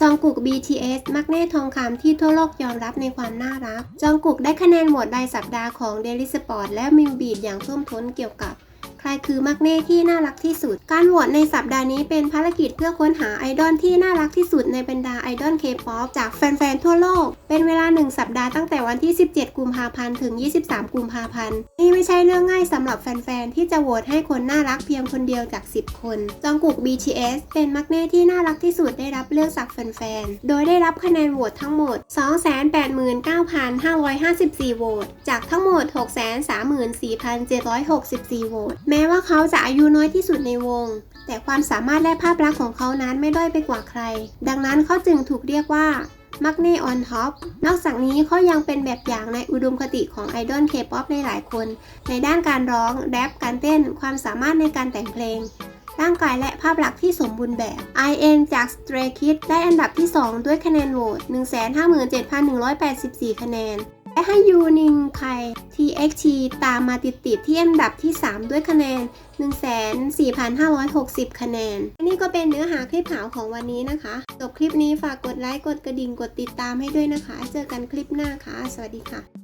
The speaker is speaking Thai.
จองกุก BTS มักแน่ทองคำที่ทั่วโลกยอมรับในความน่ารัก จองกุกได้คะแนนโหวตรายสัปดาห์ของ Daily Sport และมิวบีดอย่างท่วมท้นเกี่ยวกับ ครคือมักเน่ที่น่ารักที่สุด การโหวตในสัปดาห์นี้เป็นภารกิจเพื่อค้นหาไอดอลที่น่ารักที่สุดในบรรดาไอดอลเคป๊อปจากแฟนๆทั่วโลก เป็นเวลา 1 สัปดาห์ตั้งแต่วันที่ 17 กุมภาพันธ์ถึง 23 กุมภาพันธ์นี่ไม่ใช่เรื่องง่ายสำหรับแฟนๆที่จะโหวตให้คนน่ารักเพียงคนเดียวจาก 10 คน จองกุก BTS เป็นมักเน่ที่น่ารักที่สุดได้รับเลือกจากแฟนๆโดยได้รับคะแนนโหวตทั้งหมด 289,554 โหวตจากทั้งหมด 634,764 โหวตม้ว่าเขาจะอายุน้อยที่สุดในวง แต่ความสามารถและภาพลักษณ์ของเขานั้นไม่ด้อยไปกว่าใคร ดังนั้นเขาจึงถูกเรียกว่ามักเน่ออนท็อป นอกจากนี้เขายังเป็นแบบอย่างในอุดมคติของไอดอลเคป๊อปในหลายคน ในด้านการร้อง แรป การเต้น ความสามารถในการแต่งเพลง ร่างกายและภาพลักษณ์ที่สมบูรณ์แบบ IN จาก Stray Kids ได้อันดับที่ 2 ด้วยคะแนนโหวต 157,184 คะแนน และให้ยูนิงไค TXT ตามมาติดๆที่อันดับที่ 3 ด้วยคะแนน 14,560 คะแนนอันนี้ก็เป็นเนื้อหาคลิปข่าวของวันนี้นะคะ จบคลิปนี้ฝากกดไลค์ กดกระดิ่ง กดติดตามให้ด้วยนะคะ เจอกันคลิปหน้าค่ะ สวัสดีค่ะ